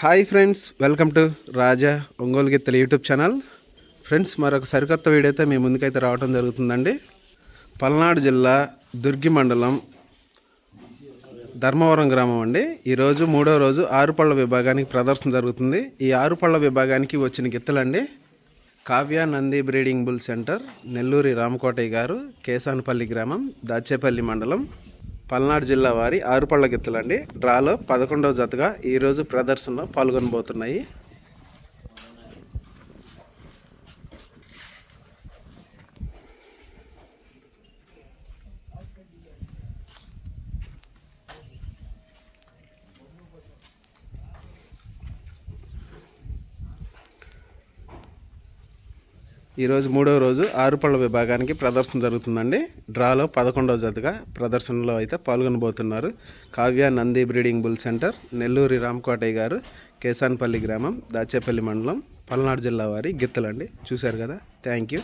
Hi friends welcome to Raja Ongole గిత్తల YouTube channel friends మరొక సరికొత్త video అయితే మీ ముందుకైతే రావడం జరుగుతుందండి. పల్నాడు జిల్లా దుర్గి మండలం ధర్మవరం గ్రామం అండి. ఈరోజు మూడో రోజు ఆరుపళ్ళ విభాగానికి ప్రదర్శన జరుగుతుంది. ఈ ఆరుపళ్ళ విభాగానికి వచ్చిన గిత్తలండి. Kavya Nandi breeding bull centre Nelluri Ramakotaiah గారు కేసానపల్లి గ్రామం దాచేపల్లి మండలం పల్నాడు జిల్లా వారి ఆరుపళ్ళ గిత్తులండి. డ్రాలో పదకొండవ జతగా ఈరోజు ప్రదర్శనలో పాల్గొనబోతున్నాయి. ఈరోజు మూడవ రోజు ఆరుపళ్ళ విభాగానికి ప్రదర్శన జరుగుతుందండి. డ్రాలో పదకొండవ జతగా ప్రదర్శనలో అయితే పాల్గొనబోతున్నారు. Kavya Nandi breeding bull centre Nelluri Ramakotaiah గారు కేసాన్పల్లి గ్రామం దాచేపల్లి మండలం పల్నాడు జిల్లా వారి గిత్తలండి. చూశారు కదా? Thank you.